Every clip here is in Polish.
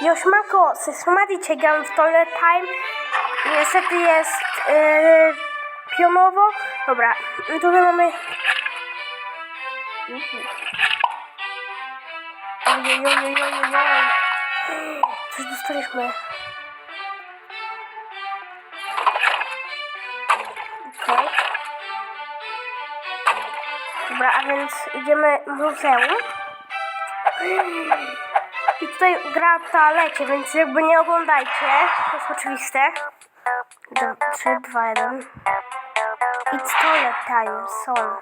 Yoshimako, Sesumati dzisiaj gram w Toilet Time. Niestety jest yy, pionowo. Dobra, tutaj mamy... Coś dostaliśmy. Okej. Dobra, a więc idziemy muzeum. I tutaj gra w toalecie, więc jakby nie oglądajcie. To jest oczywiste. 3, 2, 1. It's toilet time, song.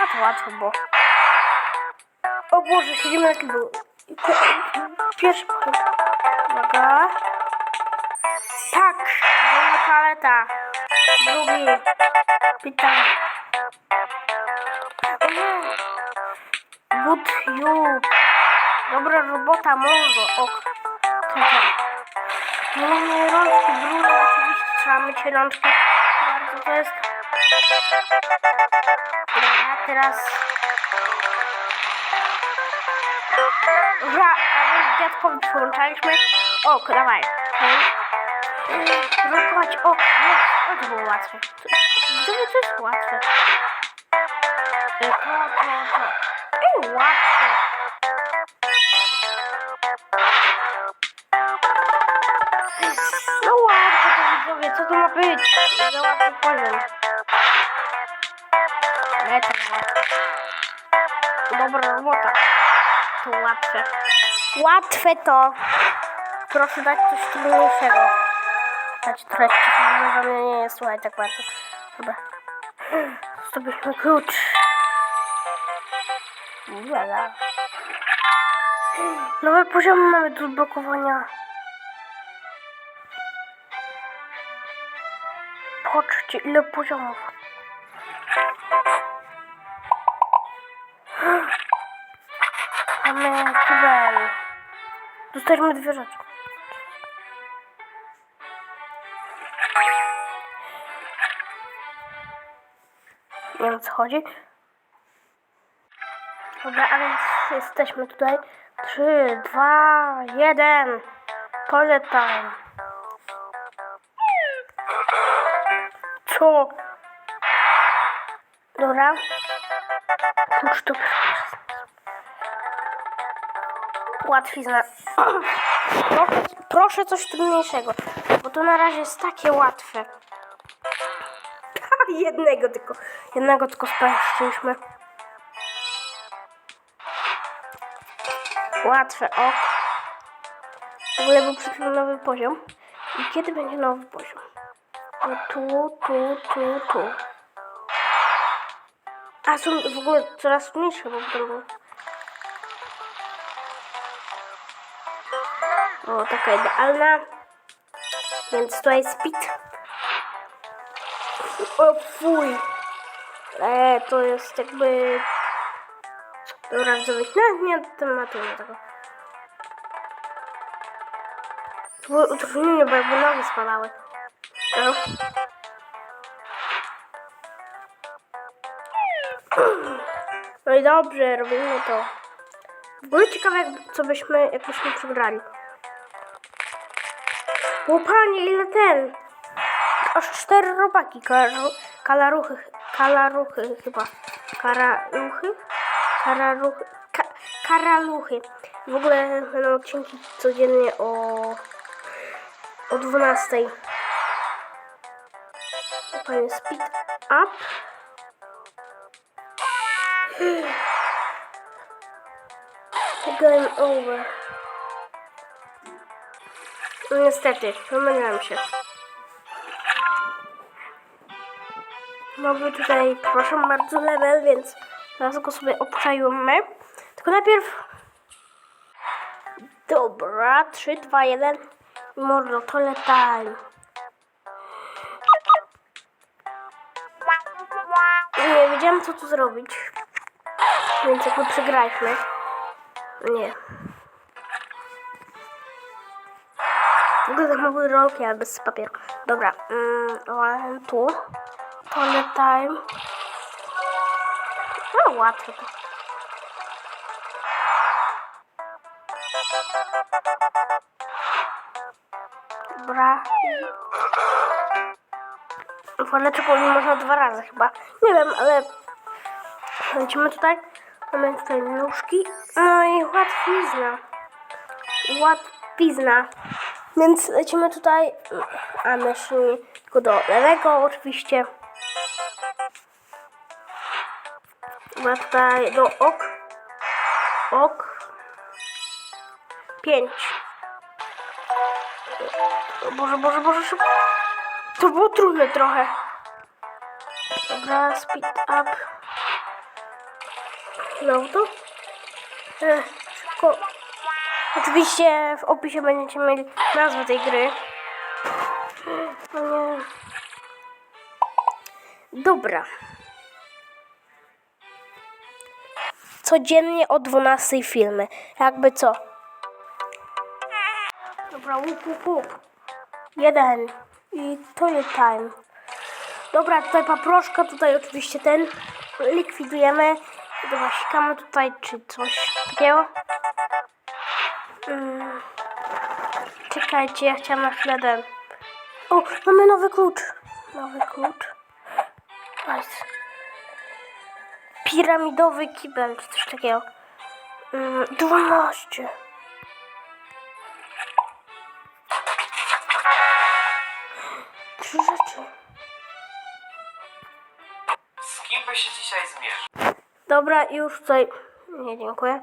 No to łatwo było. O Boże, siedzimy na kiblu. I to- Pierwszy. Uwaga. Tak, wolna toaleta. Drugi. Pytanie. O. Good you. Dobra robota, mordo. Ok. Czekaj. No nie, rączki, brudne, oczywiście trzeba myć rączki. Bardzo to jest... Dobra, teraz... Dobra, a więc dziadkowi przyłączaliśmy. Ok, dawaj. Rokować ok, jest. O, to było łatwe. To, to, jest łatwe. E, To, to, to. Ej, łatwe. Co to ma być? Za łatwy poziom. Łatwe. Dobra robota. To łatwe. Łatwe to. Proszę dać coś trudniejszego. Dać trochę może mnie nie jest słuchaj tak łatwo. Dobra. Zdobyliśmy klucz. Jala. Nowe poziomy mamy do odblokowania. Patrzcie ile poziomów. Mamy kibel. Dostaliśmy dwie rzeczy. Nie wiem co chodzi. Dobra, a więc jesteśmy tutaj. 3, 2, 1. Toilet time. Co? Dobra. Klucz to łatwizna. Proszę, proszę coś trudniejszego, bo to na razie jest takie łatwe. jednego tylko, jednego tylko sprawdziliśmy. Łatwe, ok. W ogóle był przed nowy poziom. I kiedy będzie nowy poziom? No tu, tu, tu, tu. A są w ogóle coraz mniejsze, bo potem było. O, taka idealna. Więc tutaj speed. O fuj. E, to jest jakby... Dobra, widzowie, no, nie tematujmy tego. To No. No i dobrze, robimy to. Ogóle ciekawe, jak, co byśmy, jakbyśmy przegrali. O ile ten? Aż cztery robaki. Kar- Kalaruchy. Kalaruchy chyba. Karaluchy? Kararuchy. Ka karaluchy. W ogóle będą odcinki codziennie o... o 12. O panie, speed up. Game over. No niestety, pomyliłem się. Mamy tutaj, proszę bardzo, level, więc zaraz go sobie obczajmy. Tylko najpierw... Dobra, 3, 2, 1. Mordo, to time. Nie wiedziałem, co tu zrobić. Więc jakby przegraliśmy. Nie. W ogóle tak mogły rolki, ale bez papieru. Dobra, mm, tu. Toilet time. No łatwo to. Dobra. Woreczek nie można dwa razy chyba. Nie wiem, ale lecimy tutaj. Mamy tutaj nóżki. No i łatwizna. Łatwizna. Więc lecimy tutaj. A myszy tylko do lewego oczywiście. Dobra, tutaj do ok. Ok. Pięć. Boże, Boże, Boże, szybko. To było trudne trochę. Dobra, speed up. Znowu to? E, szybko. Oczywiście w opisie będziecie mieli nazwę tej gry. No. Dobra. Codziennie o 12 filmy. Jakby co? Dobra, łup, łup, łup. Jeden. I to jest time. Dobra, tutaj paproszka, tutaj oczywiście ten likwidujemy. Dobra, sikamy tutaj, czy coś takiego. Mm. Czekajcie, ja chciałam na chwilę ten. O, mamy nowy klucz. Nowy klucz. Nice. Piramidowy kibel, czy coś takiego. Mm, 12. Trzy rzeczy. Się dzisiaj? Dobra, już tutaj. Nie, dziękuję.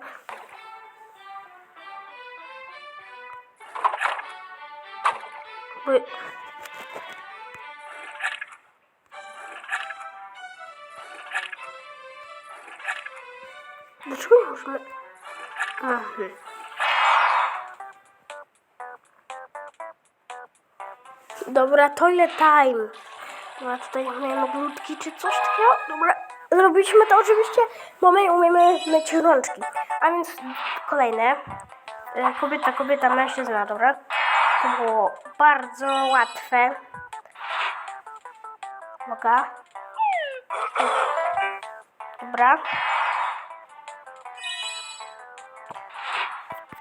By... Dlaczego nie możemy... Mhm. Dobra, toilet time. Dobra, tutaj mamy glutki czy coś takiego. Dobra, zrobiliśmy to oczywiście, bo my umiemy myć rączki. A więc kolejne. E, Kobieta, kobieta, mężczyzna, dobra. To było bardzo łatwe. Uwaga. Dobra.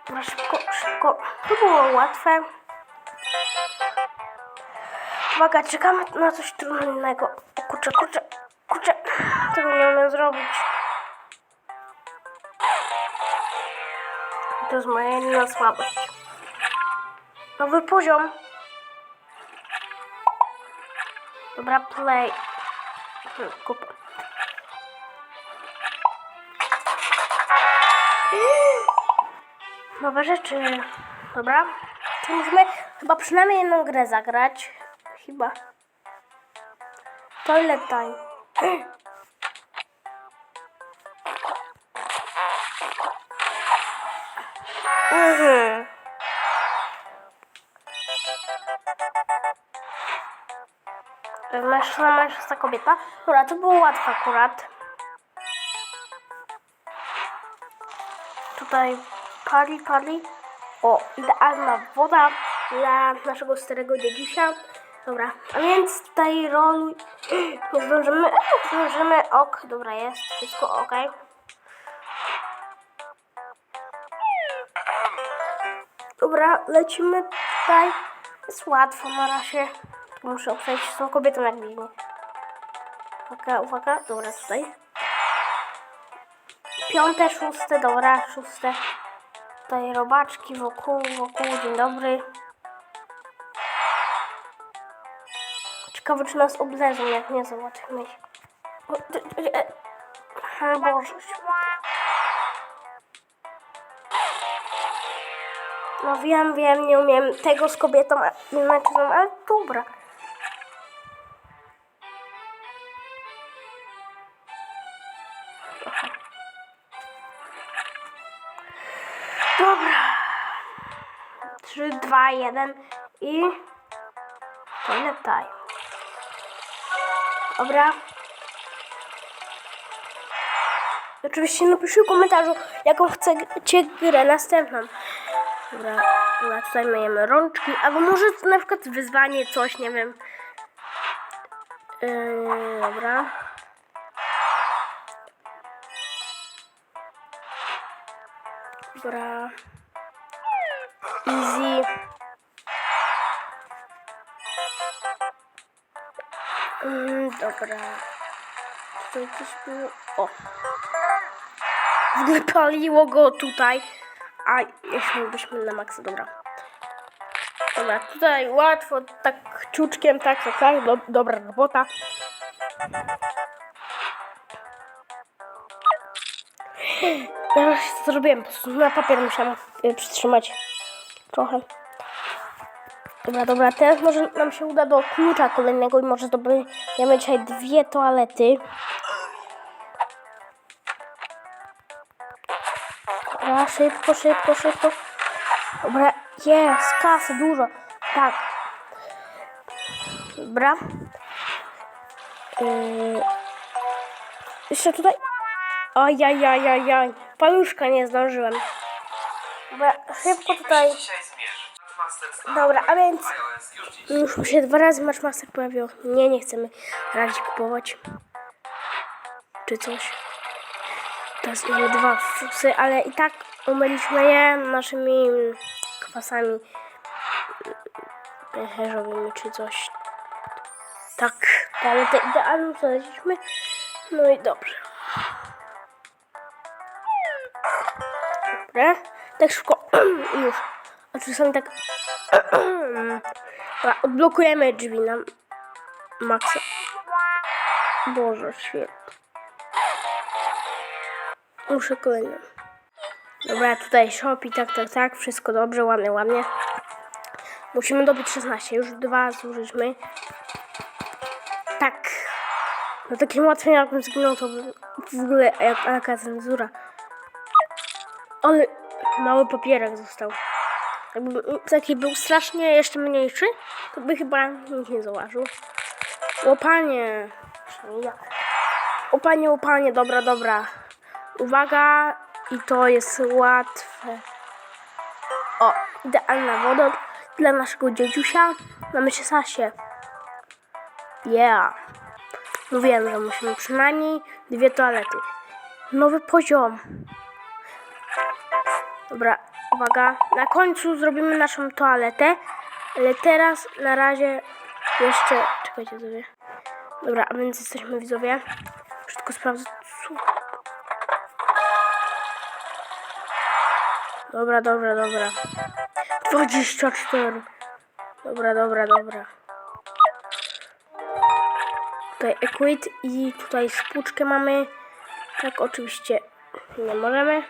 Dobra, szybko, szybko. To było łatwe. Uwaga, czekamy na coś trudnego. O, kurczę, kurczę. Tego nie umiem zrobić. To jest moja jedyna słabość. Nowy poziom. Dobra, play. Hmm, kup. Nowe rzeczy. Dobra. To musimy chyba przynajmniej jedną grę zagrać. Chyba. Toilet time. Mhm. Mężczyzna, mężczyzna, kobieta. Dobra, to było łatwe akurat. Tutaj pali, pali. O, idealna woda dla naszego starego dziedziusia. Dobra, a więc tutaj roluj. Nie zdążymy. Zdążymy. Ok, dobra, jest. Wszystko ok. Dobra, lecimy tutaj. Jest łatwo na razie. Muszę obsadzić z tą kobietą jak biegnie. Uwaga, uwaga. Dobra, tutaj. Piąte, szóste, dobra, szóste. Tutaj robaczki wokół, wokół, dzień dobry. Ciekawe, czy nas oblezą, jak nie zobaczymy. ich. E, Boże No wiem, wiem, nie umiem tego z kobietą, mężczyzną, ale dobra. Dobra. 3, 2, 1 i time. Dobra. Oczywiście napiszcie w komentarzu, jaką chcecie grę następną. Dobra, dobra, tutaj myjemy rączki. Albo może na przykład wyzwanie, coś, nie wiem. Yy, dobra. Dobra. Easy. Mm, dobra. Tutaj coś było... O! Wypaliło go tutaj. A jeszcze byśmy na maksa, dobra. Dobra, tutaj łatwo, tak ciuczkiem, tak, tak, tak. Do, dobra robota. Ja to zrobiłem, po prostu na papier musiałam y, przytrzymać trochę. Dobra, dobra, teraz może nam się uda do klucza kolejnego i może zdobędziemy dzisiaj dwie toalety. Dobra, szybko, szybko, szybko. Dobra, jest, kasy dużo. Tak. Dobra. Yy... Jeszcze tutaj. Ajajajajaj. Paluszka nie zdążyłem. Dobra, szybko tutaj. Dobra, a więc już się dwa razy Matchmaster pojawił. Nie, nie chcemy radzić kupować. Czy coś. Teraz mamy dwa fusy, ale i tak umyliśmy je naszymi kwasami pęcherzowymi czy coś. Tak, ale te idealną znaleźliśmy. No i dobrze. Dobra, tak szybko. Już. A czasami tak. Dobra, odblokujemy drzwi na maksa. Boże, świetnie. Muszę kolejny. Dobra, tutaj shop i tak, tak, tak. Wszystko dobrze, ładnie, ładnie. Musimy dobyć 16. Już dwa zużyliśmy. Tak. No takim łatwym jakbym zginął, to w ogóle jak jaka cenzura. Ale mały papierek został. Jakby taki był strasznie jeszcze mniejszy, to by chyba nikt nie zauważył. Łopanie. Przynajmniej ja. Łopanie, łopanie, dobra, dobra. Uwaga, i to jest łatwe. O, idealna woda dla naszego dziedziusia. Mamy 16. Yeah. Mówiłem, że musimy przynajmniej dwie toalety. Nowy poziom. Dobra, uwaga. Na końcu zrobimy naszą toaletę, ale teraz na razie jeszcze. Czekajcie sobie. Dobra, a więc jesteśmy widzowie. Wszystko sprawdzę. Dobra, dobra, dobra. 24. Dobra, dobra, dobra. Tutaj equit i tutaj spłuczkę mamy. Tak, oczywiście nie możemy.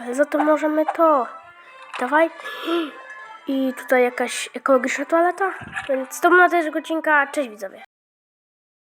Ale za to możemy to. Dawaj. I tutaj jakaś ekologiczna toaleta. Więc to była też godzinka. Cześć widzowie.